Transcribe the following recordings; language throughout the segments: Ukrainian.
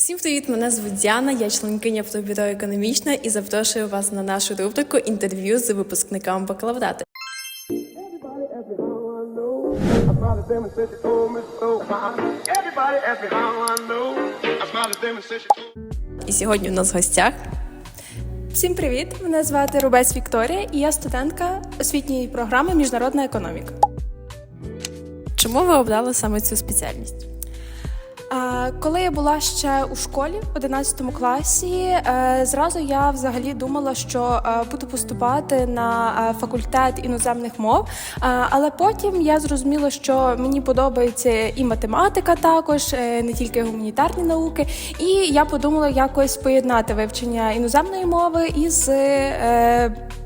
Всім привіт! Мене звуть Діана, я членкиня автобюро економічна і запрошую вас на нашу рубрику інтерв'ю з випускниками told І сьогодні у нас в гостях Всім привіт! Мене звати Рубець Вікторія, і я студентка освітньої програми Міжнародна економіка. чому ви обрали саме цю спеціальність? Коли я була ще у школі в 11 класі, е, зразу я взагалі думала, що е, буду поступати на е, факультет іноземних мов. Але потім я зрозуміла, що мені подобається і математика, також не тільки гуманітарні науки. І я подумала якось поєднати вивчення іноземної мови із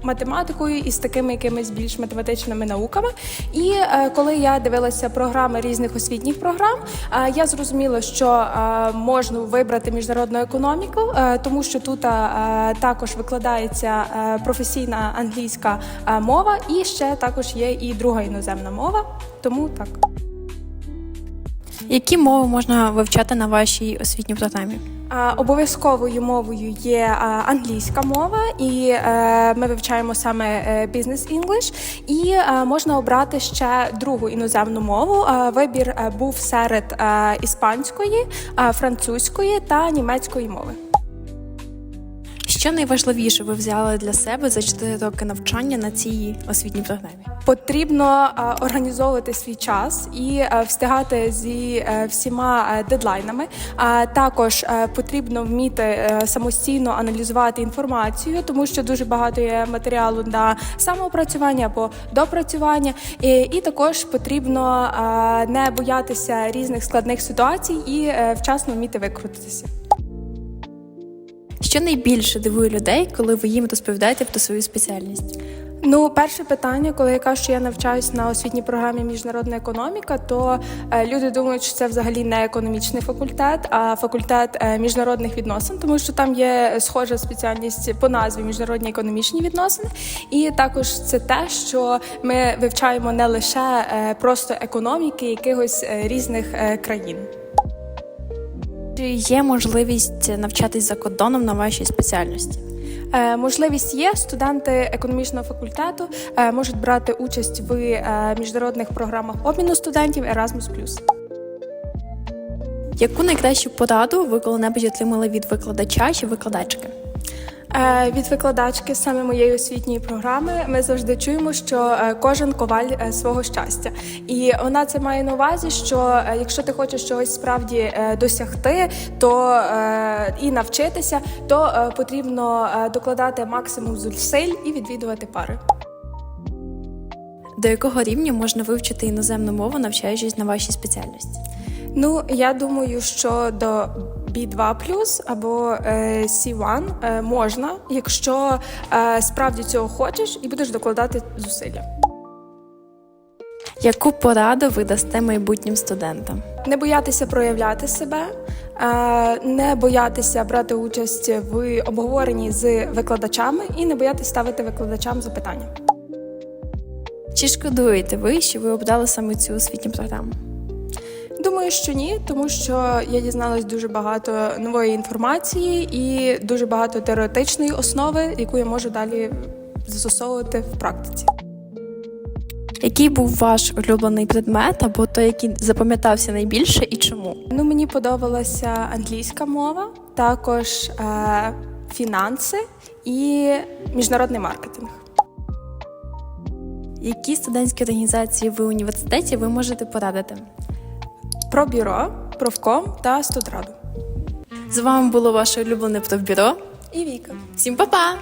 математикою і з такими якимись більш математичними науками. І е, коли я дивилася програми різних освітніх програм, е, я зрозуміла, що е, можна вибрати міжнародну економіку, е, тому що тут е, також викладається е, професійна англійська е, мова, і ще також є і друга іноземна мова. Тому так. Які мови можна вивчати на вашій освітній програмі? Обов'язковою мовою є англійська мова, і е, ми вивчаємо саме бізнес інглиш. І е, можна обрати ще другу іноземну мову. Вибір е, був серед іспанської, французької та німецької мови. Що найважливіше ви взяли для себе за 4 роки навчання на цій освітній програмі? Потрібно е, організовувати свій час і е, встигати зі е, всіма дедлайнами. А також потрібно вміти самостійно аналізувати інформацію, тому що дуже багато є матеріалу на самоопрацювання або допрацювання. І, і також потрібно не боятися різних складних ситуацій і вчасно вміти викрутитися. Що найбільше дивує людей, коли ви їм розповідаєте про свою спеціальність? Ну, перше питання, коли я кажу, що я навчаюсь на освітній програмі міжнародна економіка, то е, люди думають, що це взагалі не економічний факультет, а факультет е, міжнародних відносин, тому що там є схожа спеціальність по назві міжнародні економічні відносини. І також це те, що ми вивчаємо не лише е, просто економіки якихось різних країн. Чи є можливість навчатись за кордоном на вашій спеціальності? Е, Можливість є. Студенти економічного факультету е, можуть брати участь в е, міжнародних програмах обміну студентів Erasmus+. Яку найкращу пораду ви коли-небудь отримали від викладача чи викладачки? Е, Від викладачки саме моєї освітньої програми ми завжди чуємо, що е, кожен коваль е, свого щастя, і вона це має на увазі, що якщо ти хочеш чогось справді досягти, то і навчитися, то потрібно докладати максимум зусиль і відвідувати пари. До якого рівня можна вивчити іноземну мову, навчаючись на вашій спеціальності? Ну, я думаю, що до B2 або е, C1 е, можна, якщо е, справді цього хочеш і будеш докладати зусилля. Яку пораду ви дасте майбутнім студентам? Не боятися проявляти себе, е, не боятися брати участь в обговоренні з викладачами і не боятися ставити викладачам запитання. Чи шкодуєте ви, що ви обрали саме цю освітню програму? Думаю, що ні, тому що я дізналась дуже багато нової інформації і дуже багато теоретичної основи, яку я можу далі застосовувати в практиці. Який був ваш улюблений предмет або той, який запам'ятався найбільше і чому? Ну, мені подобалася англійська мова, також е, фінанси і міжнародний маркетинг. Які студентські організації в університеті ви можете порадити? Про бюро, профком та студраду. З вами було ваше улюблене профбюро. І Віка. Всім па-па!